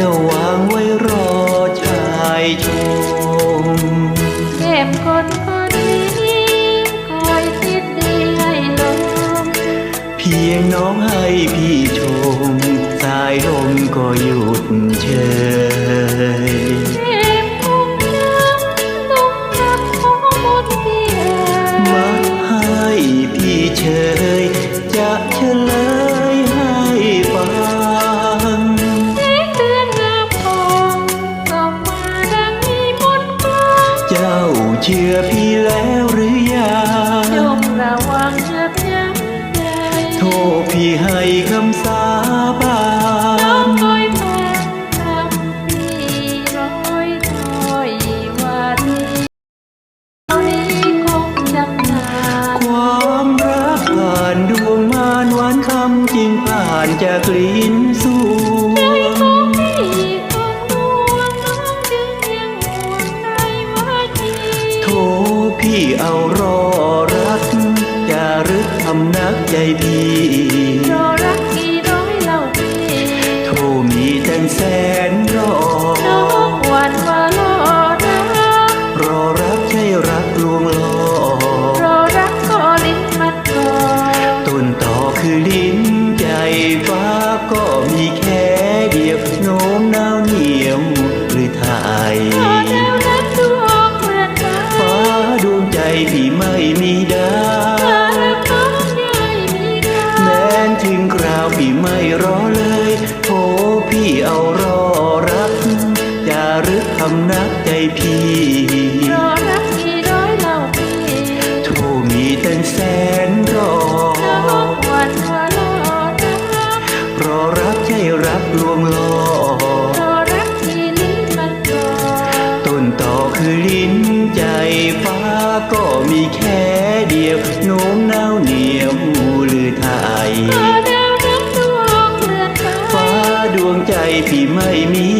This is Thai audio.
ก้ววางไว้รอชายชมเข็มคนคนนี้คอยคิดดีให้ลมเพียงน้องให้พี่ชม สายลมก็หยุดเชิย เชื่อพี่แล้วหรือยัจงงระวังยับยั้งใจโทษพี่ให้คำสาบาน้องนคอยแทนคำพี่ร้อยถ้อยว่าดีเอานี้คงจำนานความรักผ่านดวงมานหวานคำจริงผ่านจากลิ้นสู่ พี่เอารอรักจารึกทำนักใจพี่รอรักกี่ร้อยเล่าพี่โทมีแต่แสนรอน้องหวันว่ารอรักรอรักใช่รักลวงลอรอรักก็ลิ้นมันก่อนต้นต่อคือลิ้น พี่ไม่มีดาถ้ารักน้องใหญ่มีดาแม้นถึงคราวพี่ไม่รอเลยโทพี่เอารอรักจารึกทำนักใจพี่รอรักกี่ร้อยเล่าพี่โทมีแต่แสนรอน้องหวันว่ารอรักรอรักใช่รักลวงลอ ใจฟ้าก็มีแค่เดียวโน้มน้าวเหนียวหรือไทยรอแนวนั้นดวงเพื่อนมาฟ้าดวงใจพี่ไม่มีดา